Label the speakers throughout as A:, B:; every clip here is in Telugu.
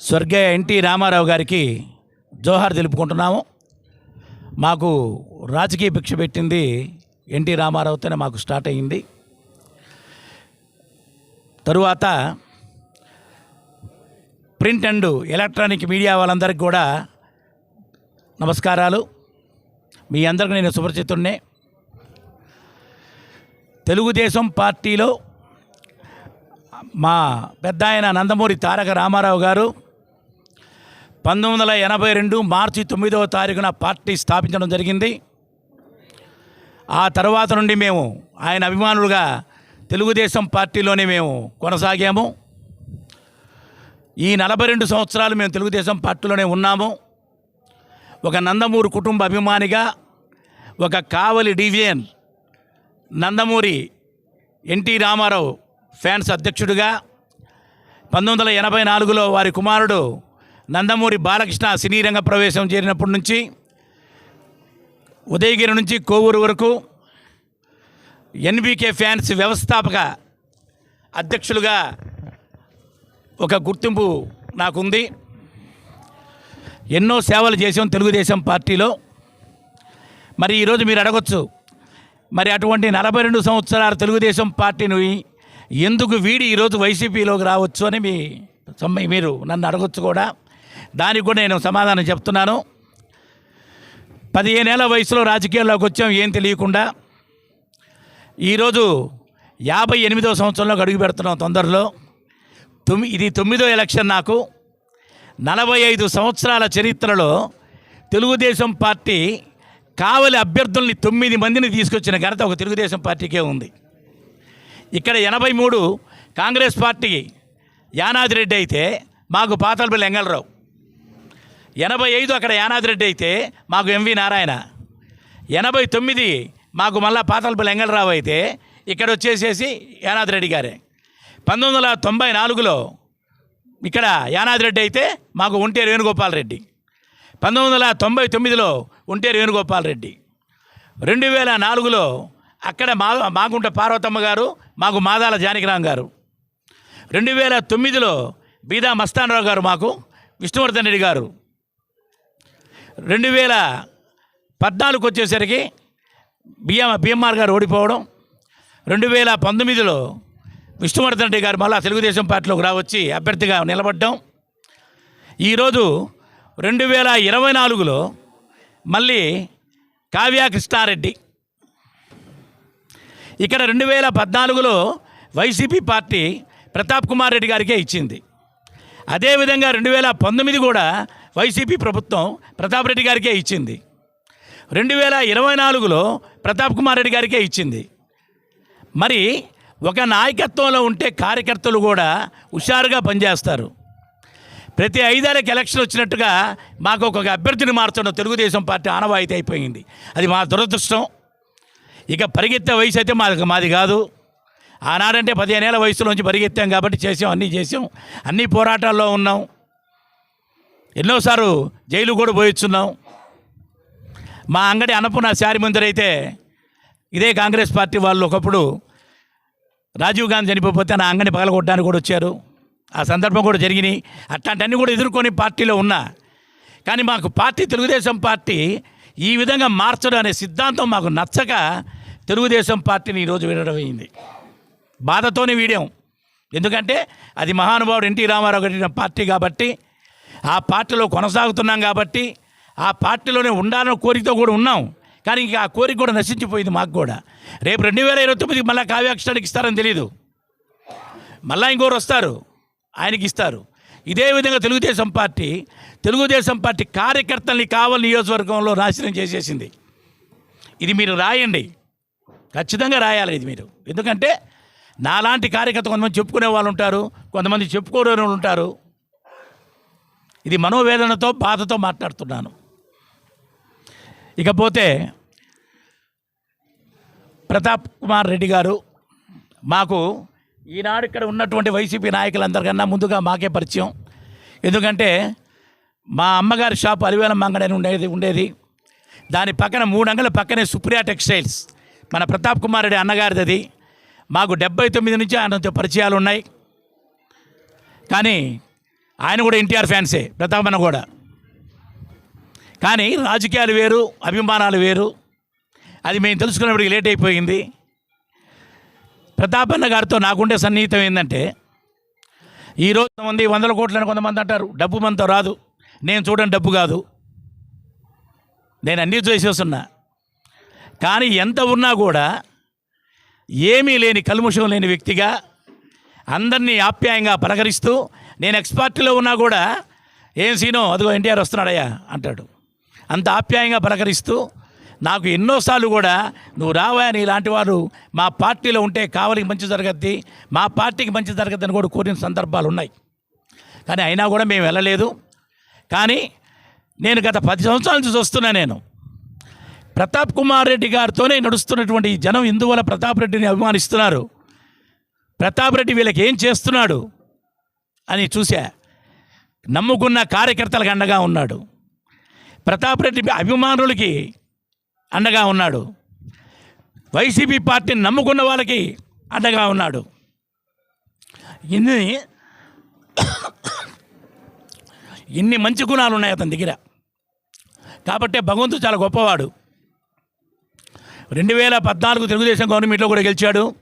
A: స్వర్గీయ ఎన్టీ రామారావు గారికి జోహార్ తెలుపుకుంటున్నాము. మాకు రాజకీయ భిక్ష పెట్టింది ఎన్టీ రామారావుతోనే మాకు స్టార్ట్ అయ్యింది. తరువాత ప్రింట్ అండ్ ఎలక్ట్రానిక్ మీడియా వాళ్ళందరికీ కూడా నమస్కారాలు. మీ అందరికీ నేను సుపరిచితున్నే తెలుగుదేశం పార్టీలో మా పెద్ద ఆయన నందమూరి తారక రామారావు గారు పంతొమ్మిది వందల ఎనభై రెండు మార్చి తొమ్మిదవ తారీఖున పార్టీ స్థాపించడం జరిగింది. ఆ తర్వాత నుండి మేము ఆయన అభిమానులుగా తెలుగుదేశం పార్టీలోనే మేము కొనసాగాము. ఈ నలభై రెండు సంవత్సరాలు మేము తెలుగుదేశం పార్టీలోనే ఉన్నాము. ఒక నందమూరి కుటుంబ అభిమానిగా ఒక Kavali division Nandamuri NT Rama Rao fans అధ్యక్షుడిగా పంతొమ్మిది వందల ఎనభై నాలుగులో వారి కుమారుడు నందమూరి బాలకృష్ణ సినీ రంగ ప్రవేశం చేరినప్పటి నుంచి ఉదయగిరి నుంచి కోవూరు వరకు ఎన్బీకే ఫ్యాన్స్ వ్యవస్థాపక అధ్యక్షులుగా ఒక గుర్తింపు నాకుంది. ఎన్నో సేవలు చేసాం తెలుగుదేశం పార్టీలో. మరి ఈరోజు మీరు అడగొచ్చు మరి అటువంటి నలభై రెండు సంవత్సరాలు తెలుగుదేశం పార్టీని ఎందుకు వీడి ఈరోజు వైసీపీలోకి రావచ్చు అని మీ సమ్మ- మీరు నన్ను అడగొచ్చు కూడా. దానికి కూడా నేను సమాధానం చెప్తున్నాను. పదిహేనేళ్ళ వయసులో రాజకీయాల్లోకి వచ్చాం ఏం తెలియకుండా. ఈరోజు యాభై ఎనిమిదవ సంవత్సరంలోకి అడుగు పెడుతున్నాం తొందరలో. తొమ్మి ఇది తొమ్మిదో ఎలక్షన్ నాకు. నలభై ఐదు సంవత్సరాల చరిత్రలో తెలుగుదేశం పార్టీ కావలి అభ్యర్థుల్ని తొమ్మిది మందిని తీసుకొచ్చిన ఘనత ఒక తెలుగుదేశం పార్టీకే ఉంది. ఇక్కడ ఎనభై మూడు కాంగ్రెస్ పార్టీ యానాదిరెడ్డి అయితే మాకు పాతలపల్లి ఎంగళరావు ఎనభై ఐదు అక్కడ యానాది రెడ్డి అయితే మాకు ఎంవి నారాయణ. ఎనభై తొమ్మిది మాకు మళ్ళా పాతలపల్లి లెంగలరావు అయితే ఇక్కడ వచ్చేసేసి యానాదిరెడ్డి గారే. పంతొమ్మిది వందల తొంభై నాలుగులో ఇక్కడ యానాది రెడ్డి అయితే మాకు ఉంటే వేణుగోపాల్ రెడ్డి. పంతొమ్మిది వందల తొంభై తొమ్మిదిలో ఉంటే వేణుగోపాల్ రెడ్డి. రెండు వేల నాలుగులో అక్కడ మా మాగుంట పార్వతమ్మ గారు మాకు మాదాల జానకిరామ్ గారు. రెండు వేల తొమ్మిదిలో బీదా మస్తానరావు గారు మాకు విష్ణువర్ధన్ రెడ్డి గారు. రెండు వేల పద్నాలుగు వచ్చేసరికి బిఎం బిఎంఆర్ గారు ఓడిపోవడం రెండు వేల పంతొమ్మిదిలో విష్ణువర్ధన్ రెడ్డి గారు మళ్ళా తెలుగుదేశం పార్టీలోకి రావచ్చి అభ్యర్థిగా నిలబడ్డం. ఈరోజు రెండు వేల ఇరవై నాలుగులో మళ్ళీ కావ్య కృష్ణారెడ్డి. ఇక్కడ రెండు వేల పద్నాలుగులో వైసీపీ పార్టీ ప్రతాప్ కుమార్ రెడ్డి గారికే ఇచ్చింది. అదేవిధంగా రెండు వేల పంతొమ్మిది కూడా వైసీపీ ప్రభుత్వం ప్రతాప్ రెడ్డి గారికే ఇచ్చింది. రెండు వేల ఇరవై నాలుగులో ప్రతాప్ కుమార్ రెడ్డి గారికే ఇచ్చింది. మరి ఒక నాయకత్వంలో ఉంటే కార్యకర్తలు కూడా హుషారుగా పనిచేస్తారు. ప్రతి ఐదేళ్ళకి ఎలక్షన్ వచ్చినట్టుగా మాకు ఒక అభ్యర్థిని మార్చడం తెలుగుదేశం పార్టీ ఆనవాయితీ అయిపోయింది. అది మా దురదృష్టం. ఇక పరిగెత్తే వయసు అయితే మాది మాది కాదు. ఆనాడంటే పదిహేనేళ్ళ వయసులోంచి పరిగెత్తాం కాబట్టి చేసాం అన్నీ చేసాం. అన్ని పోరాటాల్లో ఉన్నాం. ఎన్నోసార్లు జైలు కూడా పోయిచ్చున్నాం మా అంగడి అన్నపూర్ణ శారీ ముందరైతే ఇదే కాంగ్రెస్ పార్టీ వాళ్ళు ఒకప్పుడు రాజీవ్ గాంధీ చనిపోతే నా అంగడి పగలగొట్టడానికి కూడా వచ్చారు. ఆ సందర్భం కూడా జరిగినాయి. అట్లాంటివన్నీ కూడా ఎదుర్కొని పార్టీలో ఉన్నా. కానీ మాకు పార్టీ తెలుగుదేశం పార్టీ ఈ విధంగా మార్చడం అనే సిద్ధాంతం మాకు నచ్చక తెలుగుదేశం పార్టీని ఈరోజు విడడం అయింది. బాధతోనే వీడాం. ఎందుకంటే అది మహానుభావుడు ఎన్టీ రామారావు కట్టిన పార్టీ కాబట్టి ఆ పార్టీలో కొనసాగుతున్నాం కాబట్టి ఆ పార్టీలోనే ఉండాలన్న కోరికతో కూడా ఉన్నాం. కానీ ఇంకా ఆ కోరిక కూడా నశించిపోయింది మాకు కూడా. రేపు రెండు వేల ఇరవై తొమ్మిదికి మళ్ళీ కావ్యాక్షరానికి ఇస్తారని తెలియదు మళ్ళా ఇంకోరు వస్తారు. ఆయనకి ఇస్తారు. ఇదే విధంగా తెలుగుదేశం పార్టీ తెలుగుదేశం పార్టీ కార్యకర్తల్ని కావలి నియోజకవర్గంలో నాశనం చేసేసింది. ఇది మీరు రాయండి. ఖచ్చితంగా రాయాలి ఇది మీరు. ఎందుకంటే నాలాంటి కార్యకర్త కొంతమంది చెప్పుకునే వాళ్ళు ఉంటారు కొంతమంది చెప్పుకోలేని వాళ్ళు ఉంటారు. ఇది మనోవేదనతో బాధతో మాట్లాడుతున్నాను. ఇకపోతే ప్రతాప్ కుమార్ రెడ్డి గారు మాకు ఈనాడు ఇక్కడ ఉన్నటువంటి వైసీపీ నాయకులందరికన్నా ముందుగా మాకే పరిచయం. ఎందుకంటే మా అమ్మగారి షాప్ అలివేల మంగడని ఉండేది ఉండేది. దాని పక్కన మూడు అంగల పక్కనే సుప్రియా టెక్స్టైల్స్. మన ప్రతాప్ కుమార్ రెడ్డి అన్నగారిది అది మాకు డెబ్బై తొమ్మిది నుంచి ఆయనతో పరిచయాలు ఉన్నాయి కానీ ఆయన కూడా ఎన్టీఆర్ ఫ్యాన్సే ప్రతాపన్న కూడా. కానీ రాజకీయాలు వేరు అభిమానాలు వేరు. అది మేము తెలుసుకున్నప్పటికి లేట్ అయిపోయింది. ప్రతాపన్న గారితో నాకుండే సన్నిహితం ఏంటంటే ఈరోజు కొంతమంది వందల కోట్లని కొంతమంది అంటారు డబ్బు మనతో రాదు. నేను చూడని డబ్బు కాదు. నేను అన్నీ చేసేస్తున్నా. కానీ ఎంత ఉన్నా కూడా ఏమీ లేని కల్ముషం లేని వ్యక్తిగా అందరినీ ఆప్యాయంగా పలకరిస్తూ నేను ఎక్స్పార్టీలో ఉన్నా కూడా ఏం సీనో అదిగో ఎన్టీఆర్ వస్తున్నాడయ్యా అంటాడు. అంత ఆప్యాయంగా పలకరిస్తూ నాకు ఎన్నోసార్లు కూడా నువ్వు రావా అని ఇలాంటి వారు మా పార్టీలో ఉంటే కావలికి మంచి జరగద్ది మా పార్టీకి మంచి జరగద్ది అని కూడా కోరిన సందర్భాలు ఉన్నాయి. కానీ అయినా కూడా మేము వెళ్ళలేదు. కానీ నేను గత పది సంవత్సరాల నుంచి చూస్తున్నా నేను. ప్రతాప్ కుమార్ రెడ్డి గారితోనే నడుస్తున్నటువంటి ఈ జనం ఇందువల్ల ప్రతాప్ రెడ్డిని అభిమానిస్తున్నారు? ప్రతాప్ రెడ్డి వీళ్ళకి ఏం చేస్తున్నాడు అని చూసా. నమ్ముకున్న కార్యకర్తలకు అండగా ఉన్నాడు. ప్రతాప్ రెడ్డి అభిమానులకి అండగా ఉన్నాడు. వైసీపీ పార్టీని నమ్ముకున్న వాళ్ళకి అండగా ఉన్నాడు. ఇన్ని ఇన్ని మంచి గుణాలు ఉన్నాయి అతని దగ్గర. కాబట్టే భగవంతుడు చాలా గొప్పవాడు. రెండు వేల పద్నాలుగు తెలుగుదేశం గవర్నమెంట్లో కూడా గెలిచాడు.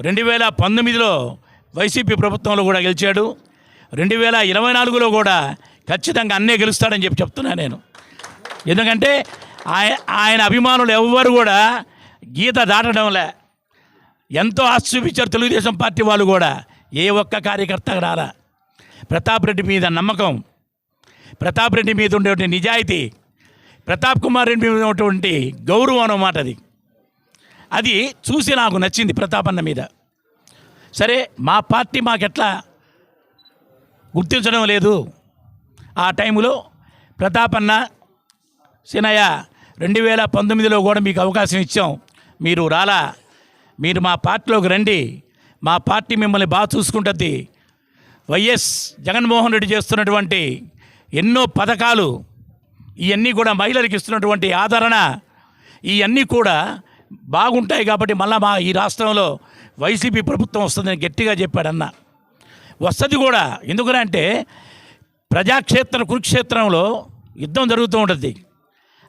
A: రెండు వేల పంతొమ్మిదిలో వైసీపీ ప్రభుత్వంలో కూడా గెలిచాడు. రెండు వేల ఇరవై నాలుగులో కూడా ఖచ్చితంగా అన్నే గెలుస్తాడని చెప్పి చెప్తున్నా నేను. ఎందుకంటే ఆయన ఆయన అభిమానులు ఎవ్వరు కూడా గీత దాటడంలే ఎంతో ఆశ చూపించారు తెలుగుదేశం పార్టీ వాళ్ళు కూడా. ఏ ఒక్క కార్యకర్త రారా ప్రతాప్ రెడ్డి మీద నమ్మకం. ప్రతాప్ రెడ్డి మీద ఉండేటువంటి నిజాయితీ. ప్రతాప్ కుమార్ రెడ్డి మీద ఉన్నటువంటి గౌరవం అన్నమాట అది. అది చూసి నాకు నచ్చింది ప్రతాపన్న మీద. సరే మా పార్టీ మాకెట్లా గుర్తించడం లేదు. ఆ టైంలో ప్రతాపన్న సినయ్య రెండు వేల పంతొమ్మిదిలో కూడా మీకు అవకాశం ఇచ్చాం. మీరు రాలా? మీరు మా పార్టీలోకి రండి. మా పార్టీ మిమ్మల్ని బాగా చూసుకుంటుంది. వైఎస్ జగన్మోహన్ రెడ్డి చేస్తున్నటువంటి ఎన్నో పథకాలు ఇవన్నీ కూడా మహిళలకు ఇస్తున్నటువంటి ఆదరణ ఇవన్నీ కూడా బాగుంటాయి కాబట్టి మళ్ళీ మా ఈ రాష్ట్రంలో వైసీపీ ప్రభుత్వం వస్తుందని గట్టిగా చెప్పాడన్న. వస్తుంది కూడా. ఎందుకంటే ప్రజాక్షేత్రం కురుక్షేత్రంలో యుద్ధం జరుగుతూ ఉంటుంది.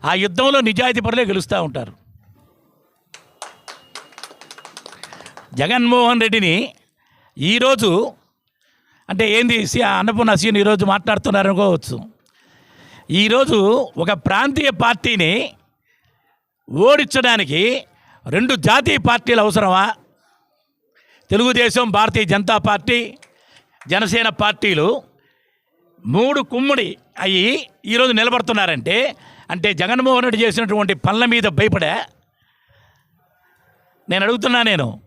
A: ఆ యుద్ధంలో నిజాయితీ పరులే గెలుస్తూ ఉంటారు. జగన్మోహన్ రెడ్డిని ఈరోజు అంటే ఏంది సి అన్నపూర్ణ సీన్ ఈరోజు మాట్లాడుతున్నారు అనుకోవచ్చు ఈరోజు ఒక ప్రాంతీయ పార్టీని ఓడించడానికి రెండు జాతీయ పార్టీలు అవసరమా? తెలుగుదేశం భారతీయ జనతా పార్టీ జనసేన పార్టీలు మూడు కుమ్ముడి అయ్యి ఈరోజు నిలబడుతున్నారంటే అంటే జగన్మోహన్ రెడ్డి చేసినటువంటి పనుల మీద భయపడే? నేను అడుగుతున్నా నేను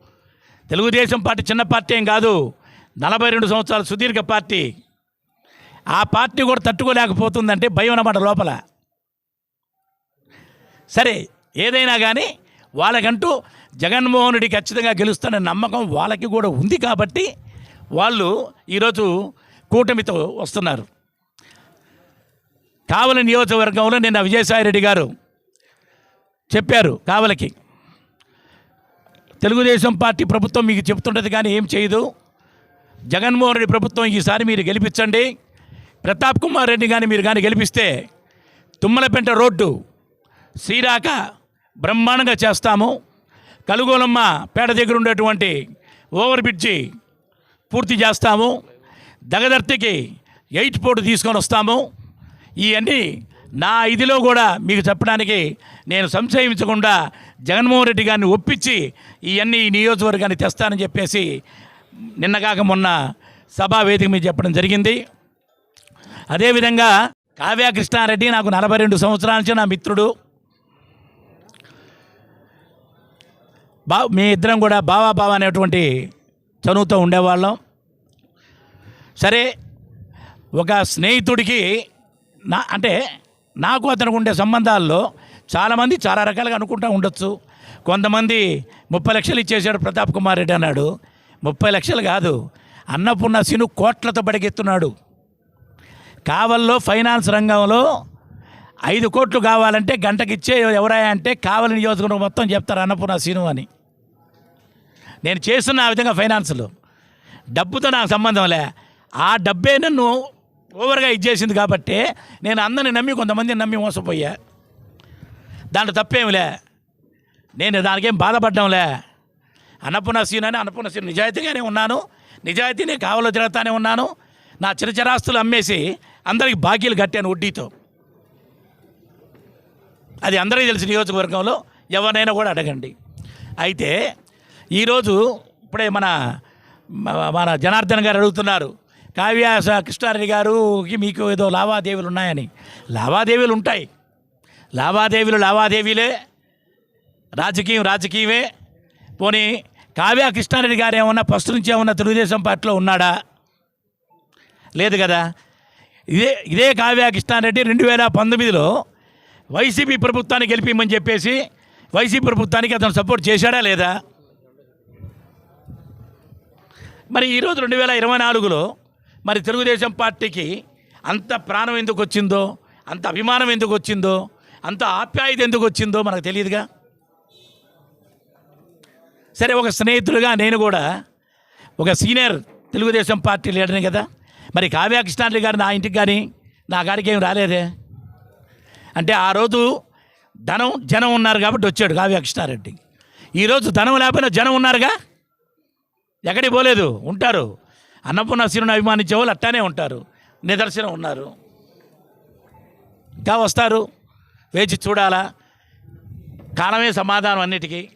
A: తెలుగుదేశం పార్టీ చిన్న పార్టీ ఏం కాదు నలభై రెండు సంవత్సరాల సుదీర్ఘ పార్టీ. ఆ పార్టీ కూడా తట్టుకోలేకపోతుందంటే భయం అన్నమాట లోపల. సరే ఏదైనా కానీ వాళ్ళకంటూ జగన్మోహన్ రెడ్డి ఖచ్చితంగా గెలుస్తున్న నమ్మకం వాళ్ళకి కూడా ఉంది కాబట్టి వాళ్ళు ఈరోజు కూటమితో వస్తున్నారు. కావలి నియోజకవర్గంలో నిన్న విజయసాయిరెడ్డి గారు చెప్పారు కావలికి. తెలుగుదేశం పార్టీ ప్రభుత్వం మీకు చెప్తుంటుంది కానీ ఏం చేయదు. జగన్మోహన్ రెడ్డి ప్రభుత్వం ఈసారి మీరు గెలిపించండి. ప్రతాప్ కుమార్ రెడ్డి కానీ మీరు కానీ గెలిపిస్తే తుమ్మలపెంట రోడ్డు శ్రీరాక బ్రహ్మాండంగా చేస్తాము. కలుగోలమ్మ పేట దగ్గర ఉండేటువంటి ఓవర్ బ్రిడ్జి పూర్తి చేస్తాము. దగదర్తికి ఎయిట్ పోర్ట్ తీసుకొని వస్తాము. ఇవన్నీ నా ఇదిలో కూడా మీకు చెప్పడానికి నేను సంశయించకుండా జగన్మోహన్ రెడ్డి గారిని ఒప్పించి ఇవన్నీ ఈ నియోజకవర్గాన్ని తెస్తానని చెప్పేసి నిన్నగాక మొన్న సభా వేదిక మీద చెప్పడం జరిగింది. అదేవిధంగా కావ్య కృష్ణారెడ్డి నాకు నలభై రెండు సంవత్సరాల నుంచి నా మిత్రుడు. బా మీ ఇద్దరం కూడా బావా బావా అనేటువంటి చదువుతో ఉండేవాళ్ళం. సరే ఒక స్నేహితుడికి నా అంటే నాకు అతనికి ఉండే సంబంధాల్లో చాలామంది చాలా రకాలుగా అనుకుంటూ ఉండొచ్చు. కొంతమంది ముప్పై లక్షలు ఇచ్చేసాడు ప్రతాప్ కుమార్ రెడ్డి అన్నాడు. ముప్పై లక్షలు కాదు అన్నపూర్ణ సిను కోట్లతో బడిగెత్తున్నాడు. కావల్లో ఫైనాన్స్ రంగంలో ఐదు కోట్లు కావాలంటే గంటకిచ్చే ఎవరా అంటే కావలి నియోజకవర్గం మొత్తం చెప్తారు అన్నపూర్ణ సీను అని. నేను చేస్తున్న ఆ విధంగా ఫైనాన్స్లో. డబ్బుతో నాకు సంబంధం లే. ఆ డబ్బే నన్ను ఓవర్గా ఇచ్చేసింది కాబట్టి నేను అందరిని నమ్మి కొంతమందిని నమ్మి మోసపోయా. దాంట్లో తప్పేమిలే నేను దానికేం బాధపడ్డంలే అన్నపూర్ణ సీన్ అని అన్నపూర్ణ సీన్ నిజాయితీగానే ఉన్నాను. నిజాయితీనే కావలో తిరుగుతానే ఉన్నాను. నా చిరచరాస్తులు అమ్మేసి అందరికి బాకీలు కట్టాను వడ్డీతో. అది అందరికీ తెలిసి నియోజకవర్గంలో ఎవరినైనా కూడా అడగండి. అయితే ఈరోజు ఇప్పుడే మన మన జనార్దన్ గారు అడుగుతున్నారు కావ్య కృష్ణారెడ్డి గారుకి మీకు ఏదో లావాదేవీలు ఉన్నాయని. లావాదేవీలు ఉంటాయి. లావాదేవీలు లావాదేవీలే రాజకీయం రాజకీయమే. పోనీ కావ్య కృష్ణారెడ్డి గారు ఏమన్నా ఫస్ట్ నుంచి ఏమన్నా తెలుగుదేశం పార్టీలో ఉన్నాడా? లేదు కదా. ఇదే ఇదే కావ్య కృష్ణారెడ్డి రెండు వేల పంతొమ్మిదిలో వైసీపీ ప్రభుత్వాన్ని గెలిపిమని చెప్పేసి వైసీపీ ప్రభుత్వానికి అతను సపోర్ట్ చేశాడా లేదా? మరి ఈరోజు రెండు వేల ఇరవై నాలుగులో మరి తెలుగుదేశం పార్టీకి అంత ప్రాణం ఎందుకు వచ్చిందో అంత అభిమానం ఎందుకు వచ్చిందో అంత ఆప్యాయత ఎందుకు వచ్చిందో మనకు తెలియదుగా? సరే ఒక స్నేహితుడిగా నేను కూడా ఒక సీనియర్ తెలుగుదేశం పార్టీ లీడర్ని కదా. మరి కావ్యకృష్ణారెడ్డి గారు నా ఇంటికి కానీ నా గారికి ఏం రాలేదే? అంటే ఆ రోజు ధనం జనం ఉన్నారు కాబట్టి వచ్చాడు కావ్య కృష్ణారెడ్డి. ఈరోజు ధనం లేకపోయినా జనం ఉన్నారుగా? ఎక్కడికి పోలేదు? ఉంటారు. అన్నపూర్ణ శ్రీని అభిమానించే వాళ్ళు అట్టానే ఉంటారు. నిదర్శనం ఉన్నారు. ఇంకా వస్తారు. వేచి చూడాలా. కాలమే సమాధానం అన్నిటికీ.